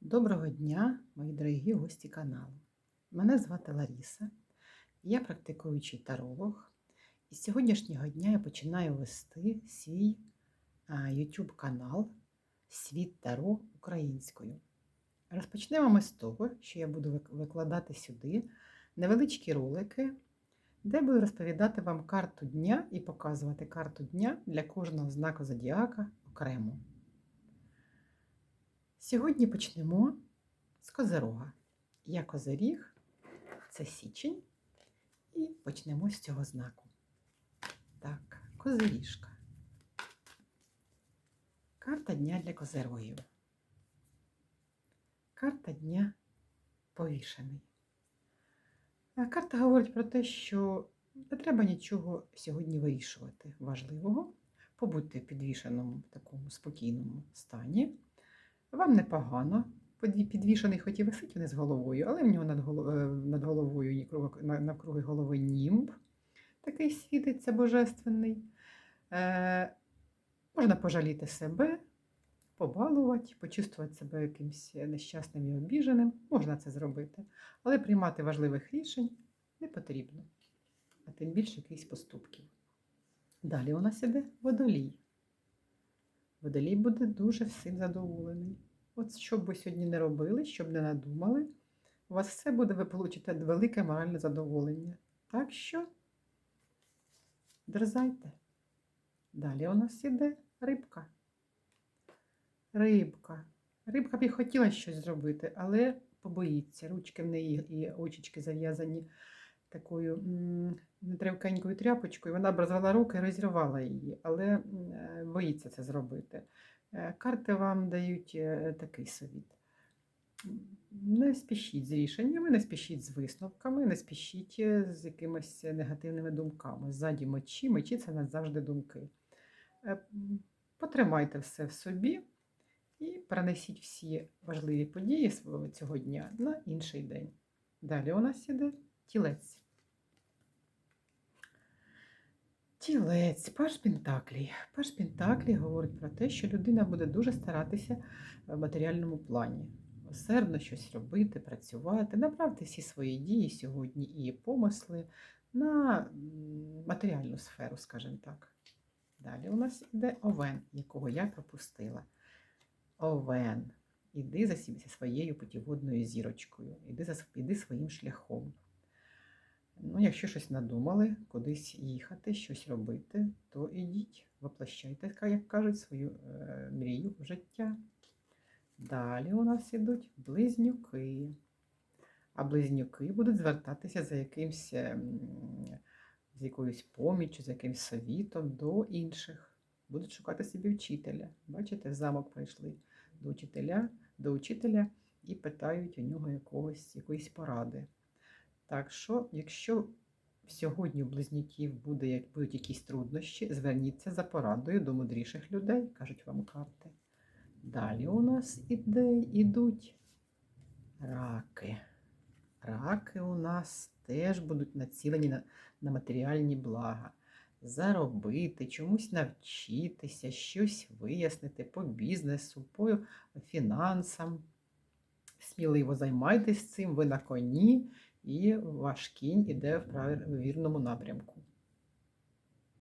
Доброго дня, мої дорогі гості каналу. Мене звати Ларіса, я практикуючий таролог. І з сьогоднішнього дня я починаю вести свій YouTube канал Світ Таро українською. Розпочнемо ми з того, що я буду викладати сюди невеличкі ролики, де буду розповідати вам карту дня і показувати карту дня для кожного знаку зодіака окремо. Сьогодні почнемо з козирога. Я козиріг, це січень, і почнемо з цього знаку. Так, козиріжка. Карта дня для козирогів. Карта дня повішений. Карта говорить про те, що не треба нічого сьогодні вирішувати важливого. Побудьте в підвішеному такому спокійному стані. Вам непогано. Хоч і висить вниз головою, але в нього над, голо- е, над головою навкруги голови німб. Такий світиться божественний. Е, можна пожаліти себе, побалувати, почувствувати себе якимось нещасним і обіженим. Можна це зробити. Але приймати важливих рішень не потрібно, а тим більше якихось поступків. Далі у нас іде водолій. Водолій буде дуже всім задоволений. От що б ви сьогодні не робили, що б не надумали, у вас все буде, ви получите велике моральне задоволення. Так що дерзайте. Далі у нас іде рибка. Рибка. Рибка б і хотіла щось зробити, але побоїться. Ручки в неї і очічки зав'язані такою нетривкенькою тряпочкою. Вона б розвела руки і розірвала її, але е, боїться це зробити. Е, Карти вам дають е, такий совіт. Не спішіть з рішеннями, не спішіть з висновками, не спішіть з якимись негативними думками. Ззаді мечі, мечі це не завжди думки. Потримайте все в собі і перенесіть всі важливі події свого цього дня на інший день. Далі у нас іде тілець. Тілець, паш Пентаклій. Паш Пентаклій говорить про те, що людина буде дуже старатися в матеріальному плані. Усердно щось робити, працювати, направити всі свої дії сьогодні і помисли на матеріальну сферу, скажімо так. Далі у нас іде овен, якого я пропустила. Овен. Іди за своєю путіводною зірочкою, іди, за, іди своїм шляхом. Ну, якщо щось надумали, кудись їхати, щось робити, то ідіть, воплощайте, як кажуть, свою е, мрію в життя. Далі у нас ідуть близнюки. А близнюки будуть звертатися за якимсь, ем, з якоюсь поміччю, за якимсь совітом до інших. Будуть шукати собі вчителя. Бачите, в замок прийшли до вчителя, до учителя і питають у нього якогось, якоїсь поради. Так що, якщо сьогодні у близнюків буде, як- будуть якісь труднощі, зверніться за порадою до мудріших людей, кажуть вам карти. Далі у нас іде, ідуть раки. Раки у нас теж будуть націлені на, на матеріальні блага. Заробити, чомусь навчитися, щось вияснити по бізнесу, по фінансам. Сміливо займайтесь цим, ви на коні, і ваш кінь іде в вірному напрямку.